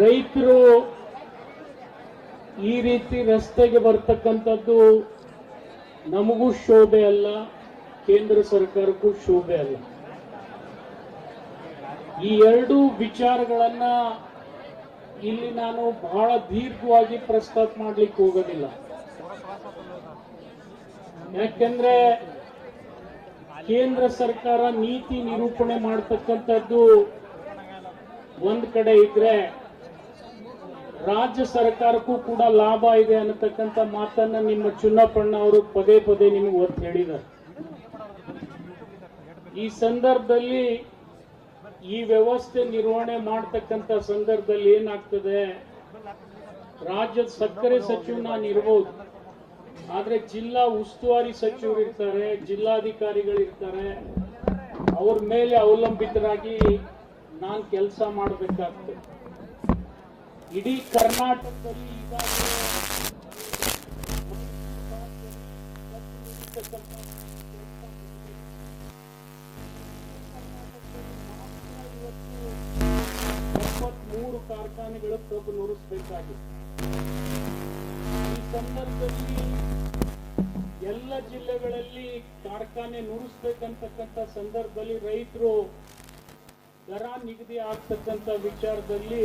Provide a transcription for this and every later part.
ರೈತರು ಈ ರೀತಿ ರಸ್ತೆಗೆ ಬರ್ತಕ್ಕಂಥದ್ದು ನಮಗೂ ಶೋಭೆ ಅಲ್ಲ, ಕೇಂದ್ರ ಸರ್ಕಾರಕ್ಕೂ ಶೋಭೆ ಅಲ್ಲ. ಈ ಎರಡು ವಿಚಾರಗಳನ್ನ ಇಲ್ಲಿ ನಾನು ಬಹಳ ದೀರ್ಘವಾಗಿ ಪ್ರಸ್ತಾಪ ಮಾಡ್ಲಿಕ್ಕೆ ಹೋಗೋದಿಲ್ಲ. ಯಾಕೆಂದ್ರೆ ಕೇಂದ್ರ ಸರ್ಕಾರ ನೀತಿ ನಿರೂಪಣೆ ಮಾಡ್ತಕ್ಕಂಥದ್ದು ಒಂದ್ ಕಡೆ ಇದ್ರೆ ರಾಜ್ಯ ಸರ್ಕಾರಕ್ಕೂ ಕೂಡ ಲಾಭ ಇದೆ ಅನ್ನತಕ್ಕಂಥ ಮಾತನ್ನ ನಿಮ್ಮ ಚುನ್ನಪ್ಪಣ್ಣ ಅವರು ಪದೇ ಪದೇ ನಿಮಗೆ ಒತ್ತು ಹೇಳಿದ್ದಾರೆ. ಈ ಸಂದರ್ಭದಲ್ಲಿ ಈ ವ್ಯವಸ್ಥೆ ನಿರ್ವಹಣೆ ಮಾಡ್ತಕ್ಕಂಥ ಸಂದರ್ಭದಲ್ಲಿ ಏನಾಗ್ತದೆ? ರಾಜ್ಯದ ಸಕ್ಕರೆ ಸಚಿವ ನಾನು ಇರ್ಬೋದು. ಆದ್ರೆ ಜಿಲ್ಲಾ ಉಸ್ತುವಾರಿ ಸಚಿವರು ಇರ್ತಾರೆ, ಜಿಲ್ಲಾಧಿಕಾರಿಗಳು ಇರ್ತಾರೆ. ಅವ್ರ ಮೇಲೆ ಅವಲಂಬಿತರಾಗಿ ನಾನು ಕೆಲಸ ಮಾಡಬೇಕಾಗ್ತದೆ. ಇಡೀ ಕರ್ನಾಟಕದಲ್ಲಿ ಈಗಾಗಲೇ ಎಪ್ಪತ್ಮೂರು ಕಾರ್ಖಾನೆಗಳು ಕಬ್ಬು ನುರಿಸಬೇಕಾಗಿದೆ ಈ ಸಂದರ್ಭದಲ್ಲಿ ಎಲ್ಲ ಜಿಲ್ಲೆಗಳಲ್ಲಿ ಕಾರ್ಖಾನೆ ನುರಿಸ್ಬೇಕಂತಕ್ಕಂಥ ಸಂದರ್ಭದಲ್ಲಿ ರೈತರು ದರ ನಿಗದಿ ಆಗ್ತಕ್ಕಂಥ ವಿಚಾರದಲ್ಲಿ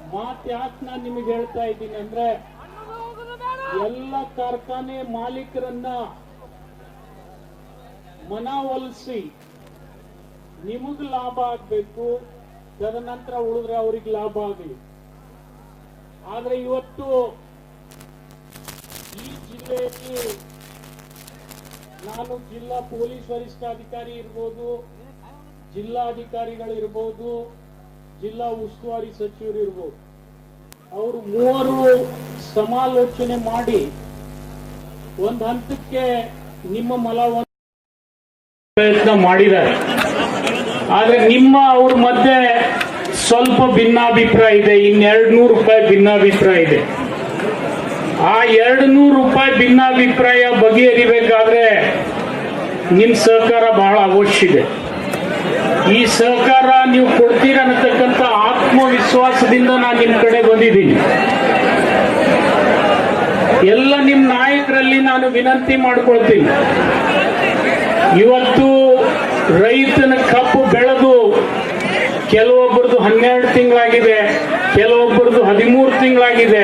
ಮಾತು ಯಾಕೆ ನಾನು ನಿಮಗೆ ಹೇಳ್ತಾ ಇದ್ದೀನಿ ಅಂದ್ರೆ ಎಲ್ಲ ಕಾರ್ಖಾನೆ ಮಾಲೀಕರನ್ನ ಮನವೊಲಿಸಿ ನಿಮಗ್ ಲಾಭ ಆಗ್ಬೇಕು, ತದನಂತರ ಉಳಿದ್ರೆ ಅವ್ರಿಗೆ ಲಾಭ ಆಗಲಿ. ಆದ್ರೆ ಇವತ್ತು ಈ ಜಿಲ್ಲೆಯಲ್ಲಿ ನಾನು ಜಿಲ್ಲಾ ಪೊಲೀಸ್ ವರಿಷ್ಠಾಧಿಕಾರಿ ಇರ್ಬೋದು ಜಿಲ್ಲಾಧಿಕಾರಿಗಳು ಇರ್ಬೋದು ಜಿಲ್ಲಾ ಉಸ್ತುವಾರಿ ಸಚಿವರು ಇರ್ಬೋದು. ಅವರು ಮೂವರು ಸಮಾಲೋಚನೆ ಮಾಡಿ ಒಂದು ಹಂತಕ್ಕೆ ನಿಮ್ಮ ಮಲವನ್ನು ಪ್ರಯತ್ನ ಮಾಡಿದ್ದಾರೆ. ಆದ್ರೆ ನಿಮ್ಮ ಅವ್ರ ಮಧ್ಯೆ ಸ್ವಲ್ಪ ಭಿನ್ನಾಭಿಪ್ರಾಯ ಇದೆ. ಇನ್ನೆರಡು ನೂರು ರೂಪಾಯಿ ಭಿನ್ನಾಭಿಪ್ರಾಯ ಇದೆ. ಆ ಎರಡು ನೂರು ರೂಪಾಯಿ ಭಿನ್ನಾಭಿಪ್ರಾಯ ಬಗೆಹರಿಬೇಕಾದ್ರೆ ನಿಮ್ ಸಹಕಾರ ಬಹಳ ಅವಶ್ಯ ಇದೆ. ಈ ಸಹಕಾರ ನೀವು ಕೊಡ್ತೀರ ಅನ್ನತಕ್ಕಂಥ ಆತ್ಮವಿಶ್ವಾಸದಿಂದ ನಾನು ನಿಮ್ಮ ಕಡೆ ಬಂದಿದ್ದೀನಿ. ಎಲ್ಲ ನಿಮ್ಮ ನಾಯಕರಲ್ಲಿ ನಾನು ವಿನಂತಿ ಮಾಡ್ಕೊಳ್ತೀನಿ. ಇವತ್ತು ರೈತನ ಕಬ್ಬು ಬೆಳೆದು ಕೆಲವೊಬ್ಬರದು ಹನ್ನೆರಡು ತಿಂಗಳಾಗಿದೆ ಕೆಲವೊಬ್ಬರದು ಹದಿಮೂರು ತಿಂಗಳಾಗಿದೆ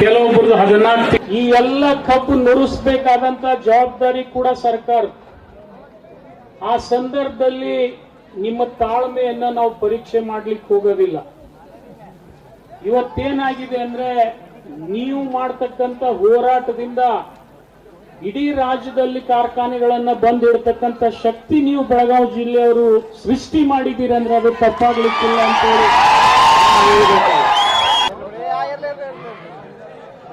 ಕೆಲವೊಬ್ಬರದು ಹದಿನಾಲ್ಕು ಈ ಎಲ್ಲ ಕಬ್ಬು ನುರಿಸಬೇಕಾದಂತ ಜವಾಬ್ದಾರಿ ಕೂಡ ಸರ್ಕಾರ. ಆ ಸಂದರ್ಭದಲ್ಲಿ ನಿಮ್ಮ ತಾಳ್ಮೆಯನ್ನ ನಾವು ಪರೀಕ್ಷೆ ಮಾಡ್ಲಿಕ್ಕೆ ಹೋಗೋದಿಲ್ಲ ಇವತ್ತೇನಾಗಿದೆ ಅಂದ್ರೆ ನೀವು ಮಾಡ್ತಕ್ಕಂಥ ಹೋರಾಟದಿಂದ ಇಡೀ ರಾಜ್ಯದಲ್ಲಿ ಕಾರ್ಖಾನೆಗಳನ್ನ ಬಂದಿಡ್ತಕ್ಕಂಥ ಶಕ್ತಿ ನೀವು ಬೆಳಗಾವಿ ಜಿಲ್ಲೆಯವರು ಸೃಷ್ಟಿ ಮಾಡಿದ್ದೀರಿ ಅಂದ್ರೆ ಅದು ತಪ್ಪಾಗ್ಲಿಕ್ಕಿಲ್ಲ ಅಂತ ಹೇಳಿ.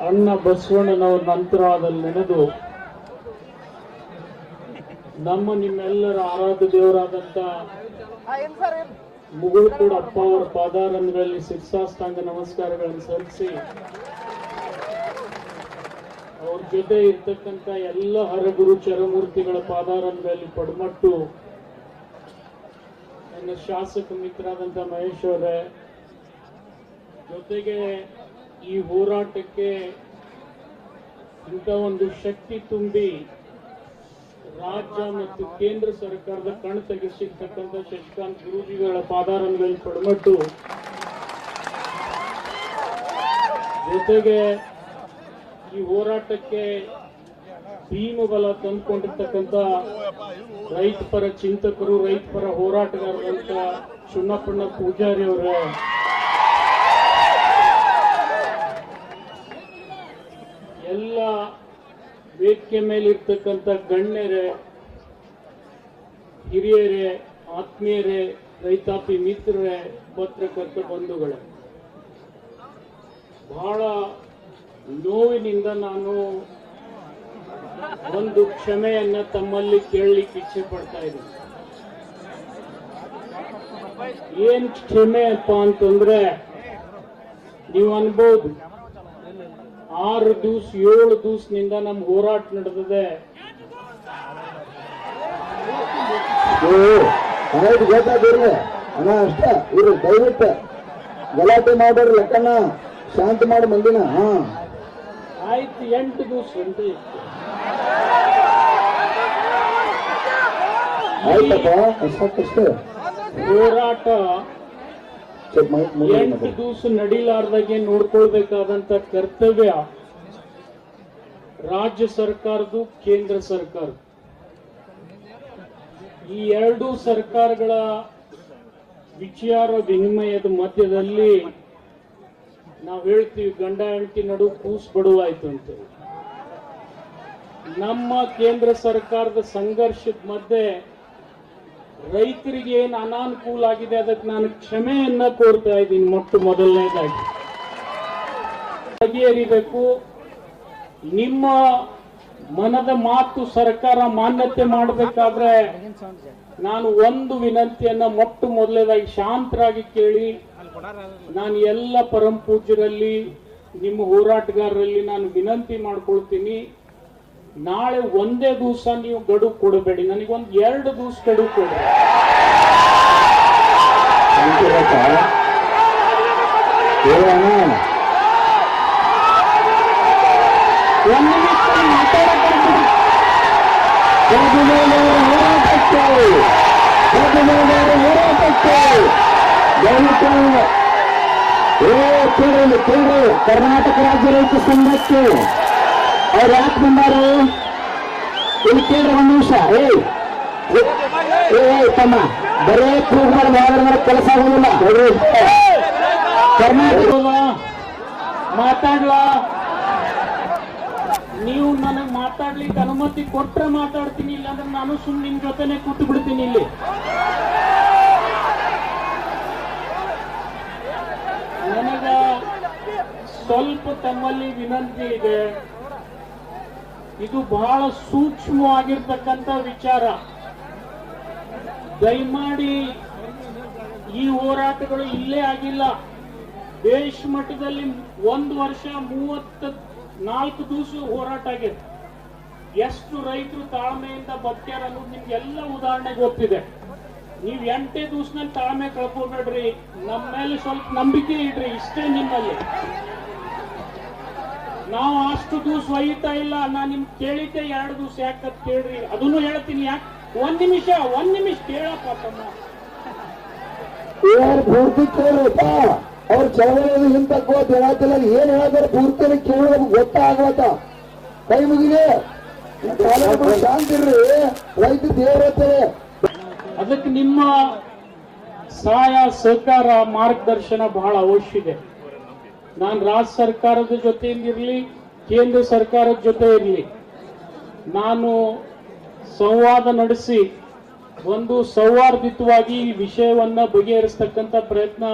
ಅಣ್ಣ ಬಸವಣ್ಣನವರ ನಂತರದಲ್ಲಿ ನೆನೆದು ನಮ್ಮ ನಿಮ್ಮೆಲ್ಲರ ಆರಾಧ್ಯ ದೇವರಾದಂತ ಮುಗುಳ್ಕೋಡ್ ಅಪ್ಪ ಅವರ ಪಾದಾರಂಗಗಳಲ್ಲಿ ಶಿರ್ಸಾಷ್ಟಾಂಗ ನಮಸ್ಕಾರಗಳನ್ನು ಸಲ್ಲಿಸಿ ಅವ್ರ ಜೊತೆ ಇರ್ತಕ್ಕಂಥ ಎಲ್ಲ ಹರಗುರು ಚರಮೂರ್ತಿಗಳ ಪಾದಾರಂಗಗಳಲ್ಲಿ ಪಡ್ಮಟ್ಟು ನನ್ನ ಶಾಸಕ ಮಿತ್ರರಾದಂಥ ಮಹೇಶ್ ಅವರೇ, ಜೊತೆಗೆ ಈ ಹೋರಾಟಕ್ಕೆ ಇಂಥ ಒಂದು ಶಕ್ತಿ ತುಂಬಿ ರಾಜ್ಯ ಮತ್ತು ಕೇಂದ್ರ ಸರ್ಕಾರದ ಕಣ್ ತೆಗೆಸಿರ್ತಕ್ಕಂಥ ಶಶಿಕಾಂತ್ ಗುರೂಜಿಗಳ ಪಾದಾರಂಗದಲ್ಲಿ ಪಡ್ಮಟ್ಟು. ಜೊತೆಗೆ ಈ ಹೋರಾಟಕ್ಕೆ ಭೀಮ ಬಲ ತಂದುಕೊಂಡಿರ್ತಕ್ಕಂಥ ರೈತ ಪರ ಚಿಂತಕರು, ರೈತ ಪರ ಹೋರಾಟಗಾರರಂತ ಚುನ್ನಪ್ಪಣ್ಣ ಪೂಜಾರಿ ಅವರ ಎಲ್ಲ ಮೇಲೆ ಇರ್ತಕ್ಕಂಥ ಗಣ್ಯರೇ, ಹಿರಿಯರೇ, ಆತ್ಮೀಯರೇ, ರೈತಾಪಿ ಮಿತ್ರರೇ, ಪತ್ರಕರ್ತ ಬಂಧುಗಳೇ, ಬಹಳ ನೋವಿನಿಂದ ನಾನು ಒಂದು ಕ್ಷಮೆಯನ್ನ ತಮ್ಮಲ್ಲಿ ಕೇಳಲಿಕ್ಕೆ ಇಚ್ಛೆ ಪಡ್ತಾ ಇದ್ದೀನಿ. ಏನ್ ಕ್ಷಮೆ ಅಪ್ಪ ಅಂತಂದ್ರೆ, ನೀವು ಅನ್ಬೋದು. ಆರು ದಿವಸ ಏಳು ದಿವಸನಿಂದ ನಮ್ ಹೋರಾಟ ನಡೆದಿದೆ. ಅಣ್ಣ ಅಷ್ಟ ಇವ್ರು ದಯವಿಟ್ಟು ಗಲಾಟೆ ಮಾಡೋರು ಲೆಕ್ಕಣ್ಣ. ಶಾಂತಿ ಮಾಡಿ ಮಂದಿನ ಹಾ. ಆಯ್ತು ಎಂಟು ದಿವಸ ಅಂತ ಆಯ್ತಪ್ಪ ಸಾಕಷ್ಟು ಹೋರಾಟ ಎಂಟು. ದಿವಸ ನಡಿಲಾರ್ದಾಗೆ ನೋಡ್ಕೊಳ್ಬೇಕಾದಂತ ಕರ್ತವ್ಯ ರಾಜ್ಯ ಸರ್ಕಾರದು ಕೇಂದ್ರ ಸರ್ಕಾರ ಈ ಎರಡು ಸರ್ಕಾರಗಳ ವಿಚಾರ ವಿನಿಮಯದ ಮಧ್ಯದಲ್ಲಿ ನಾವು ಹೇಳ್ತೀವಿ ಗಂಡ ಹೆಂಡತಿ ನಡು ಕೂಸ್ ಬಡುವಾಯ್ತು ಅಂತ ನಮ್ಮ ಕೇಂದ್ರ ಸರ್ಕಾರದ ಸಂಘರ್ಷದ ಮಧ್ಯೆ ರೈತರಿಗೆ ಏನು ಅನಾನುಕೂಲ ಆಗಿದೆ, ಅದಕ್ಕೆ ನಾನು ಕ್ಷಮೆಯನ್ನ ಕೋರ್ತಾ ಇದ್ದೀನಿ, ಮೊಟ್ಟ ಮೊದಲನೇದಾಗಿ. ಬಗೆಹರಿಬೇಕು ನಿಮ್ಮ ಮನದ ಮಾತು ಸರ್ಕಾರ ಮಾನ್ಯತೆ ಮಾಡಬೇಕಾದ್ರೆ ನಾನು ಒಂದು ವಿನಂತಿಯನ್ನ ಮೊಟ್ಟ ಮೊದಲನೇದಾಗಿ ಶಾಂತರಾಗಿ ಕೇಳಿ, ನಾನು ಎಲ್ಲ ಪರಂ ಪೂಜ್ಯರಲ್ಲಿ, ನಿಮ್ಮ ಹೋರಾಟಗಾರರಲ್ಲಿ ನಾನು ವಿನಂತಿ ಮಾಡ್ಕೊಳ್ತೀನಿ. ನಾಳೆ ಒಂದೇ ದಿವಸ ನೀವು ಗಡುವು ಕೊಡಬೇಡಿ. ನನಗೊಂದು ಎರಡು ದಿವಸ ಗಡುವು ಕೊಡಿ. ಕರ್ನಾಟಕ ರಾಜ್ಯ ರೈತ ಸಂಘಕ್ಕೆ ಅವ್ರು ಯಾಕೆ ಬಂದಾರು? ಇಲ್ಲಿ ಕೇಳ್ರಿ ಒಂದು ನಿಮಿಷ. ಏ ಏ ತಮ್ಮ. ಬರೇ ಪ್ರೂವ್ ಮಾಡಿ ಮಾಡಿದ್ರೆ ಕೆಲಸ ಆಗೋದಿಲ್ಲ. ಕರ್ನಾಟಕ ಮಾತಾಡ್ಲ? ನೀವು ನನಗೆ ಮಾತಾಡ್ಲಿಕ್ಕೆ ಅನುಮತಿ ಕೊಟ್ರೆ ಮಾತಾಡ್ತೀನಿ ಇಲ್ಲ ಅಂದ್ರೆ ನಾನು ಸುಮ್ಮನೆ ನಿಮ್ ಜೊತೆನೆ ಕೂತು ಬಿಡ್ತೀನಿ ಇಲ್ಲಿ. ನನಗ ಸ್ವಲ್ಪ ತಮ್ಮಲ್ಲಿ ವಿನಂತಿ ಇದೆ. ಇದು ಬಹಳ ಸೂಕ್ಷ್ಮವಾಗಿರ್ತಕ್ಕಂಥ ವಿಚಾರ. ದಯಮಾಡಿ ಈ ಹೋರಾಟಗಳು ಇಲ್ಲೇ ಆಗಿಲ್ಲ. ದೇಶ ಮಟ್ಟದಲ್ಲಿ ಒಂದು ವರ್ಷ ಮೂವತ್ತ ನಾಲ್ಕು ದಿವಸ ಹೋರಾಟ ಆಗಿದೆ ಎಷ್ಟು ರೈತರು ತಾಳ್ಮೆಯಿಂದ ಬದುಕ್ಯಾರ ಅನ್ನೋದು ನಿಮ್ಗೆಲ್ಲ ಉದಾಹರಣೆ ಗೊತ್ತಿದೆ. ನೀವು ಎಂಟೇ ದಿವಸನಲ್ಲಿ ತಾಳ್ಮೆ ಕಳ್ಕೊಬೇಡ್ರಿ. ನಮ್ಮ ಮೇಲೆ ಸ್ವಲ್ಪ ನಂಬಿಕೆ ಇಡ್ರಿ, ಇಷ್ಟೇ ನಿಮ್ಮಲ್ಲಿ. ನಾವು ಅಷ್ಟು ದಿವಸ ಒಯ್ತಾ ಇಲ್ಲ. ನಾ ನಿಮ್ ಕೇಳಿದ್ದೆ ಎರಡು ದಿವಸ. ಯಾಕಂತ ಕೇಳ್ರಿ. ಅದನ್ನು ಹೇಳ್ತೀನಿ ಯಾಕೆ? ಒಂದ್ ನಿಮಿಷ ಒಂದ್ ನಿಮಿಷ ಕೇಳಪ್ಪ ತಮ್ಮ. ಯಾರು ಪೂರ್ತಿ ಕೇಳ್ರಪ್ಪ? ಅವ್ರ ಚಳವಳಿ ಹಿಂತಕ್ಕೋ ಹೇಳತ್ತಿಲ್ಲ ಏನ್ ಹೇಳ್ತಾರೆ ಪೂರ್ತಿ ಕೇಳೋದು ಗೊತ್ತಾಗತ್ತ ಕೈ ಮುಗಿದೆ ಶಾಂತಿರ್ರಿ ರೈತ ಅದಕ್ಕೆ ನಿಮ್ಮ ಸಹಾಯ ಸಹಕಾರ ಮಾರ್ಗದರ್ಶನ ಬಹಳ ಅವಶ್ಯ ಇದೆ. ನಾನು ರಾಜ್ಯ ಸರ್ಕಾರದ ಜೊತೆಯಿಂದಿರಲಿ, ಕೇಂದ್ರ ಸರ್ಕಾರದ ಜೊತೆ ಇರಲಿ ನಾನು ಸಂವಾದ ನಡೆಸಿ ಒಂದು ಸೌಹಾರ್ದಿತವಾಗಿ ಈ ವಿಷಯವನ್ನ ಬಗೆಹರಿಸ್ತಕ್ಕಂಥ ಪ್ರಯತ್ನ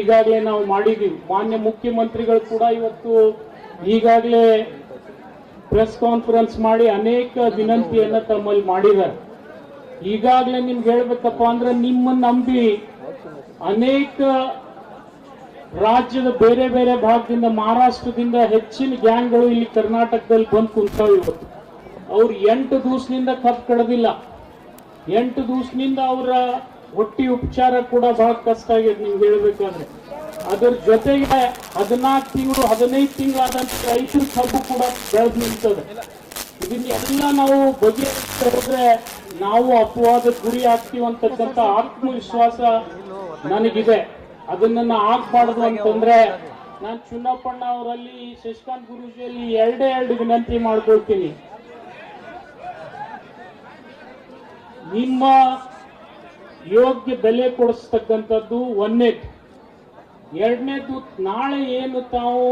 ಈಗಾಗಲೇ ನಾವು ಮಾಡಿದ್ದೀವಿ ಮಾನ್ಯ ಮುಖ್ಯಮಂತ್ರಿಗಳು ಕೂಡ ಇವತ್ತು ಈಗಾಗಲೇ ಪ್ರೆಸ್ ಕಾನ್ಫರೆನ್ಸ್ ಮಾಡಿ ಅನೇಕ ವಿನಂತಿಯನ್ನು ತಮ್ಮಲ್ಲಿ ಮಾಡಿದ್ದಾರೆ. ಈಗಾಗಲೇ ನಿಮ್ಗೆ ಹೇಳ್ಬೇಕಪ್ಪ ಅಂದ್ರೆ ನಿಮ್ಮ ನಂಬಿ ಅನೇಕ ರಾಜ್ಯದ ಬೇರೆ ಬೇರೆ ಭಾಗದಿಂದ, ಮಹಾರಾಷ್ಟ್ರದಿಂದ ಹೆಚ್ಚಿನ ಗ್ಯಾಂಗ್ಗಳು ಇಲ್ಲಿ ಕರ್ನಾಟಕದಲ್ಲಿ ಬಂದು ಕುಂತಾವ್ ಇವತ್ತು. ಅವ್ರು ಎಂಟು ದಿವಸದಿಂದ ಕಪ್ ಕಡದಿಲ್ಲ. ಎಂಟು ದಿವಸದಿಂದ ಅವರ ಹೊಟ್ಟಿ ಉಪಚಾರ ಕೂಡ ಬಹಳ ಕಷ್ಟ ಆಗಿದೆ ನಿಮ್ಗೆ ಹೇಳ್ಬೇಕಾದ್ರೆ. ಅದ್ರ ಜೊತೆಗೆ ಹದಿನಾಲ್ಕು ತಿಂಗಳು, ಹದಿನೈದು ತಿಂಗಳಾದಂತ ರೈತರ ಕಬ್ಬು ಕೂಡ ಬೆಳೆದು ನಿಲ್ತದೆ ಇದನ್ನೆಲ್ಲ ನಾವು ಬಗೆಹರಿಸ್ತಾ ಹೋದ್ರೆ ನಾವು ಅಪವಾದ ಗುರಿ ಆಗ್ತೀವಿ ಅಂತಕ್ಕಂಥ ಆತ್ಮವಿಶ್ವಾಸ ನನಗಿದೆ. ಅದನ್ನ ಆಗ್ಬಾರ್ದು ಅಂತಂದ್ರೆ ನಾನು ಚುನ್ನಪ್ಪಣ್ಣ ಅವರಲ್ಲಿ ಶಶಿಕಾಂತ್ ಗುರುಜಿಯಲ್ಲಿ ಎರಡೇ ಎರಡು ವಿನಂತಿ ಮಾಡ್ಕೊಳ್ತೀನಿ. ನಿಮ್ಮ ಯೋಗ್ಯ ಬೆಲೆ ಕೊಡಿಸ್ತಕ್ಕಂಥದ್ದು ಒಂದೇ ಎರಡನೇದು ನಾಳೆ ಏನು ತಾವು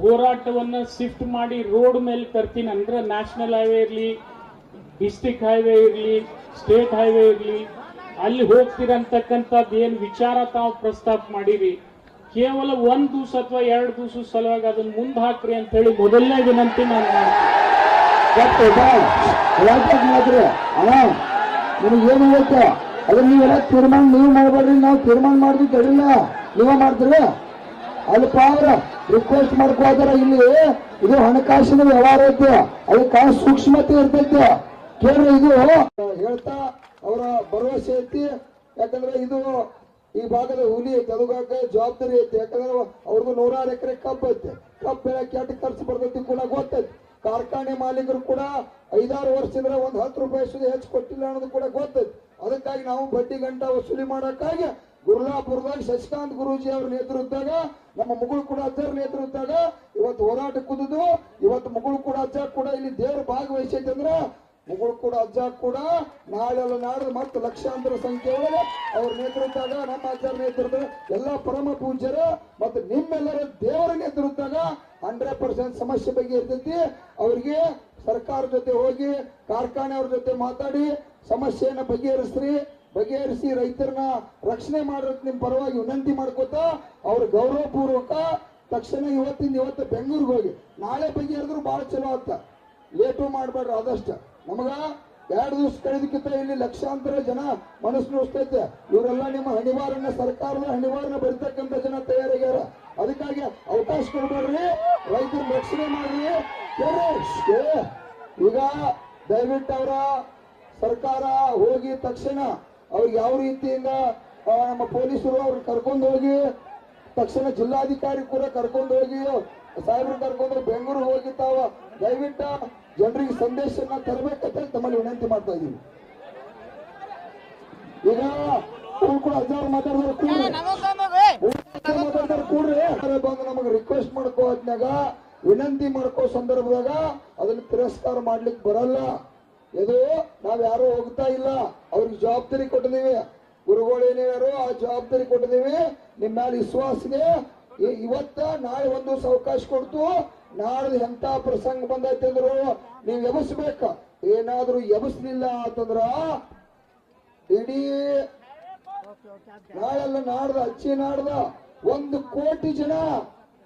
ಹೋರಾಟವನ್ನ ಶಿಫ್ಟ್ ಮಾಡಿ ರೋಡ್ ಮೇಲೆ ತರ್ತೀನಿ ಅಂದ್ರೆ ನ್ಯಾಷನಲ್ ಹೈವೇ ಇರಲಿ ಡಿಸ್ಟಿಕ್ ಹೈವೇ ಇರಲಿ ಸ್ಟೇಟ್ ಹೈವೇ ಇರಲಿ ಅಲ್ಲಿ ಹೋಗ್ತಿರಂತಕ್ಕಂಥದ್ದು ಏನು ವಿಚಾರ ತಾವು ಪ್ರಸ್ತಾಪ ಮಾಡಿರಿ? ಕೇವಲ ಒಂದ್ ದಿವಸ ಅಥವಾ ಎರಡು ದಿವಸ ಸಲುವಾಗಿ ಅದನ್ನ ಮುಂದೆ ಹಾಕ್ರಿ ಅಂತ ಹೇಳಿ ಮೊದಲನೇ ವಿನಂತಿ ನಾನು ಮಾಡ್ತೀನಿ. ಏನು ಗೊತ್ತು ಅದನ್ನ ನೀವೆಲ್ಲ ತೀರ್ಮಾನ ನೀವು ಮಾಡಬಾರ್ರಿ ನಾವು ತೀರ್ಮಾನ ಮಾಡಿದ್ವಿ ತಡಿಲ್ಲ ನೀವೇ ಮಾಡ್ತೀರ? ಅಲ್ಪ ಅವ್ರ ರಿಕ್ವೆಸ್ಟ್ ಮಾಡ್ಕೋದ್ರ ಇಲ್ಲಿ ಇದು ಹಣಕಾಸಿನ ವ್ಯವಹಾರ ಐತೆ. ಅದಕ್ಕೆ ಸೂಕ್ಷ್ಮತೆ ಇರ್ತೈತೆ. ಕೇಳ್ರಿ ಇದು. ಹೇಳ್ತಾ ಅವರ ಭರವಸೆ ಐತಿ. ಯಾಕಂದ್ರೆ ಇದು ಈ ಭಾಗದ ಹುಲಿ ಐತಿ ಅದಕ್ಕ ಜವಾಬ್ದಾರಿ ಐತಿ. ಯಾಕಂದ್ರೆ ಅವ್ರದ್ದು ನೂರಾರು ಎಕರೆ ಕಬ್ಬು ಐತಿ. ಕಬ್ಬು ಬೆಳಕ್ಕೆ ಎಷ್ಟು ಖರ್ಚು ಬರ್ತೈತಿ ಕೂಡ ಗೊತ್ತೈತಿ. ಕಾರ್ಖಾನೆ ಮಾಲೀಕರು ಕೂಡ ಐದಾರು ವರ್ಷದಿಂದ ಒಂದು ಹತ್ತು ರೂಪಾಯಿ ಸುದ್ದಿ ಹೆಚ್ಚು ಕೊಟ್ಟಿಲ್ಲ ಅನ್ನೋದು ಕೂಡ ಗೊತ್ತೈತಿ. ಅದಕ್ಕಾಗಿ ನಾವು ಬಡ್ಡಿ ಗಂಟ ವಸೂಲಿ ಮಾಡೋಕ್ಕಾಗಿ ಗುರುಲಾಪುರದಾಗ ಶಶಿಕಾಂತ್ ಗುರೂಜಿ ಅವ್ರ ನೇತೃತ್ವದಾಗ, ನಮ್ಮ ಮುಗುಳು ಕೂಡ ಅಜ್ಜರ ನೇತೃತ್ವದಾಗ ಇವತ್ತು ಹೋರಾಟ ಕುದುದು ಇವತ್ತು ಮುಗುಳು ಕೂಡ ಅಜ್ಜ ಕೂಡ ಇಲ್ಲಿ ದೇವ್ರ ಭಾಗವಹಿಸೈತೆ ಅಂದ್ರ ಮುಗುಳು ಕೂಡ ಅಜ್ಜ ಕೂಡ, ನಾಳೆಲ್ಲ ನಾಡ ಮತ್ತು ಲಕ್ಷಾಂತರ ಸಂಖ್ಯೆ ಒಳಗೆ ಅವ್ರ ನೇತೃತ್ವದಾಗ, ನಮ್ಮ ಅಜ್ಜರ ನೇತೃತ್ವ ಎಲ್ಲ ಪರಮ ಪೂಜ್ಯರು ಮತ್ತು ನಿಮ್ಮೆಲ್ಲರ ದೇವರ ನೇತೃತ್ವದಾಗ ಹಂಡ್ರೆಡ್ ಪರ್ಸೆಂಟ್ ಸಮಸ್ಯೆ ಬಗ್ಗೆ ಇರ್ತೈತಿ. ಅವ್ರಿಗೆ ಸರ್ಕಾರ ಜೊತೆ ಹೋಗಿ, ಕಾರ್ಖಾನೆ ಅವ್ರ ಜೊತೆ ಮಾತಾಡಿ, ಸಮಸ್ಯೆಯನ್ನ ಬಗೆಹರಿಸ್ರಿ. ಬಗೆಹರಿಸಿ ರೈತರನ್ನ ರಕ್ಷಣೆ ಮಾಡೋದಕ್ಕೆ ನಿಮ್ಮ ಪರವಾಗಿ ವಿನಂತಿ ಮಾಡ್ಕೋತ ಅವ್ರ ಗೌರವಪೂರ್ವಕ ತಕ್ಷಣ ಇವತ್ತಿಂದ ಇವತ್ತು ಬೆಂಗಳೂರಿಗೆ ಹೋಗಿ. ನಾಳೆ ಬಗೆಹರಿದ್ರು ಬಹಳ ಚಲೋ ಆಗ್ತ ಲೇಟು ಮಾಡಬೇಡ್ರಿ ಆದಷ್ಟು. ನಮಗ ಎರಡು ದಿವಸ ಕಳೆದಕ್ಕಿಂತ ಇಲ್ಲಿ ಲಕ್ಷಾಂತರ ಜನ ಮನಸ್ಸು ನೋಡ್ತೈತೆ ಇವರೆಲ್ಲ ನಿಮ್ಮ ಹಣಿವಾರನ್ನ ಸರ್ಕಾರದ ಹಣಿವಾರನ್ನ ಬರ್ತಕ್ಕಂಥ ಜನ ತಯಾರಾಗ್ಯಾರ. ಅದಕ್ಕಾಗಿ ಅವಕಾಶ ಕೊಡ್ಬೇಡ್ರಿ ರೈತರ ರಕ್ಷಣೆ ಮಾಡ್ರಿ. ಈಗ ದಯವಿಟ್ಟು ಅವರ ಸರ್ಕಾರ ಹೋಗಿ ತಕ್ಷಣ ಅವ್ರಿಗೆ ಯಾವ ರೀತಿಯಿಂದ ನಮ್ಮ ಪೊಲೀಸರು ಅವ್ರನ್ನ ಕರ್ಕೊಂಡು ಹೋಗಿ, ತಕ್ಷಣ ಜಿಲ್ಲಾಧಿಕಾರಿ ಕೂಡ ಕರ್ಕೊಂಡು ಹೋಗಿ ಸಾಹೇಬ್ರು ಕರ್ಕೊಂಡು ಬೆಂಗಳೂರು ಹೋಗಿ ತಾವ. ದಯವಿಟ್ಟು ಜನರಿಗೆ ಸಂದೇಶನ ತರಬೇಕಂತ ತಮ್ಮಲ್ಲಿ ವಿನಂತಿ ಮಾಡ್ತಾ ಇದೀವಿ ಈಗ ಅವ್ರು ಕೂಡ ಹಜಾರ್ ಮಾತಾಡಿದ್ರು ಕೂಡ್ರಿ. ಮಾತಾಡ್ತಾರೆ ಕೂಡ್ರಿ. ಯಾರೇ ಬಂದು ನಮಗೆ ರಿಕ್ವೆಸ್ಟ್ ಮಾಡ್ಕೋ ಅದ್ನಾಗ ವಿನಂತಿ ಮಾಡ್ಕೋ ಸಂದರ್ಭದಾಗ ಅದನ್ನ ತಿರಸ್ಕಾರ ಮಾಡ್ಲಿಕ್ಕೆ ಬರಲ್ಲ. ಇದು ನಾವ್ ಯಾರು ಹೋಗ್ತಾ ಇಲ್ಲ. ಅವ್ರಿಗೆ ಜವಾಬ್ದಾರಿ ಕೊಟ್ಟಿದೀವಿ ಗುರುಗಳು ಏನೇನಾರು ಆ ಜವಾಬ್ದಾರಿ ಕೊಟ್ಟಿದೀವಿ ನಿಮ್ಮ ಮೇಲೆ ವಿಶ್ವಾಸಗೆ ಇವತ್ತ ನಾಳೆ ಒಂದು ಅವಕಾಶ ಕೊಡ್ತು. ನಾಳೆ ಎಂತ ಪ್ರಸಂಗ ಬಂದೈತೆ ಅಂದ್ರು, ನೀವು ಎಬಸ್ಬೇಕ. ಏನಾದ್ರೂ ಎಬಸ್ಲಿಲ್ಲ ಅಂತಂದ್ರ ಇಡೀ ನಾಳೆಲ್ಲ ನಾಡ್ದ, ಅಚ್ಚಿ ನಾಡ್ದ, ಒಂದು ಕೋಟಿ ಜನ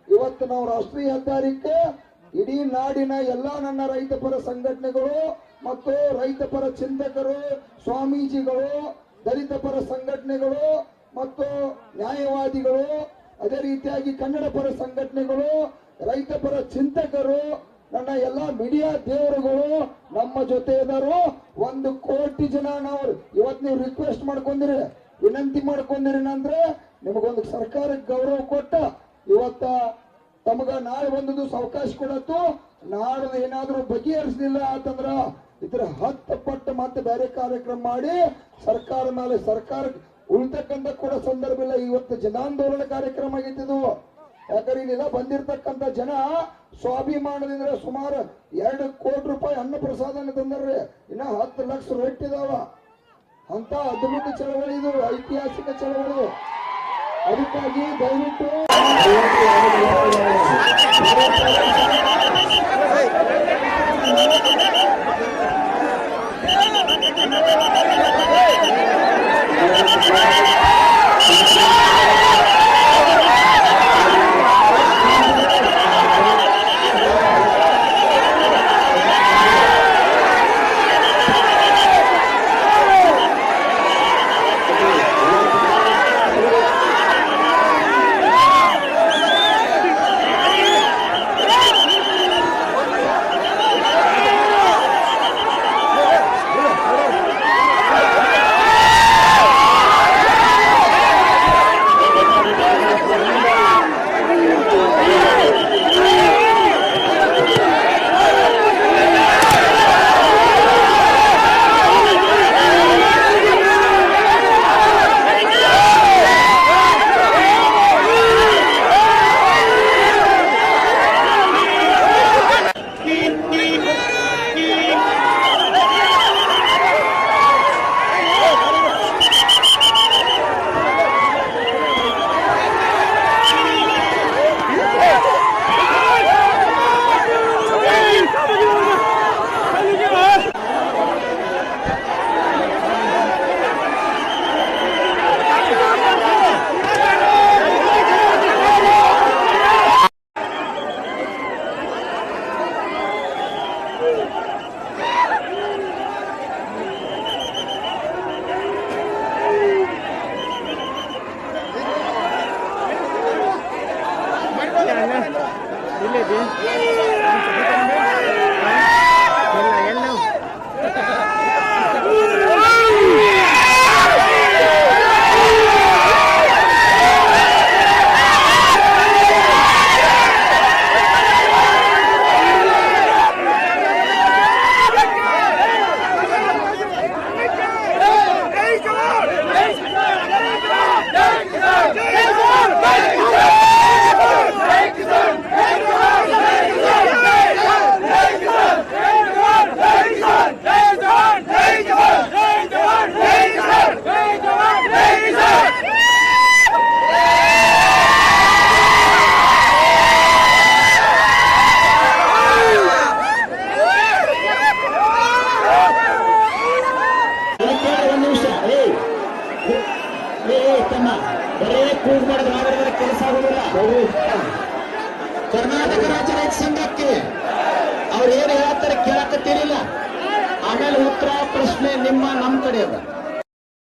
ಇವತ್ತು ನಾವು ರಾಷ್ಟ್ರೀಯ ಹೆದ್ದಾರಿಕೆ, ಇಡೀ ನಾಡಿನ ಎಲ್ಲಾ ನನ್ನ ರೈತ ಪರ ಸಂಘಟನೆಗಳು ಮತ್ತು ರೈತ ಪರ ಚಿಂತಕರು, ಸ್ವಾಮೀಜಿಗಳು, ದಲಿತ ಪರ ಸಂಘಟನೆಗಳು ಮತ್ತು ನ್ಯಾಯವಾದಿಗಳು ಅದೇ ರೀತಿಯಾಗಿ ಕನ್ನಡ ಪರ ಸಂಘಟನೆಗಳು, ರೈತ ಪರ ಚಿಂತಕರು, ನನ್ನ ಎಲ್ಲಾ ಮೀಡಿಯಾ ದೇವರುಗಳು, ನಮ್ಮ ಜೊತೆ ಇದಾರು. ಒಂದು ಕೋಟಿ ಜನ ನಾವು ಇವತ್ ನೀವು ರಿಕ್ವೆಸ್ಟ್ ಮಾಡ್ಕೊಂಡಿರಿ, ವಿನಂತಿ ಮಾಡ್ಕೊಂಡಿರಿ ಅಂದ್ರೆ ನಿಮಗೊಂದು ಸರ್ಕಾರ ಗೌರವ ಕೊಟ್ಟ, ಇವತ್ತ ತಮಗ ನಾಳೆ ಒಂದು ದಿವಸ ಅವಕಾಶ ಕೊಡತ್ತು. ನಾಳೆ ಏನಾದ್ರೂ ಬಗೆಹರಿಸಲಿಲ್ಲ ಅಂತಂದ್ರ ಇದ್ರ ಹತ್ತು ಪಟ್ಟು ಮತ್ತೆ ಬೇರೆ ಕಾರ್ಯಕ್ರಮ ಮಾಡಿ, ಸರ್ಕಾರ ಮೇಲೆ ಸರ್ಕಾರ ಉಳ್ತಕ್ಕಂಥ ಕೂಡ ಸಂದರ್ಭ ಇಲ್ಲ. ಇವತ್ತು ಜನಾಂದೋಲನ ಕಾರ್ಯಕ್ರಮ ಆಗಿದ್ದು ಯಾಕಂದ್ರೆ ಇಲ್ಲೆಲ್ಲ ಬಂದಿರತಕ್ಕಂಥ ಜನ ಸ್ವಾಭಿಮಾನದಿಂದ ಸುಮಾರು ಎರಡು ಕೋಟಿ ರೂಪಾಯಿ ಅನ್ನ ಪ್ರಸಾದನ ತಂದ್ರಿ ಇನ್ನ ಹತ್ತು ಲಕ್ಷ ರೊಟ್ಟಿದಾವ ಅಂತ ಅದ್ಭುತ ಚಳವಳಿ ಇದು, ಐತಿಹಾಸಿಕ ಚಳವಳಿ. ಅದಕ್ಕಾಗಿ ದಯವಿಟ್ಟು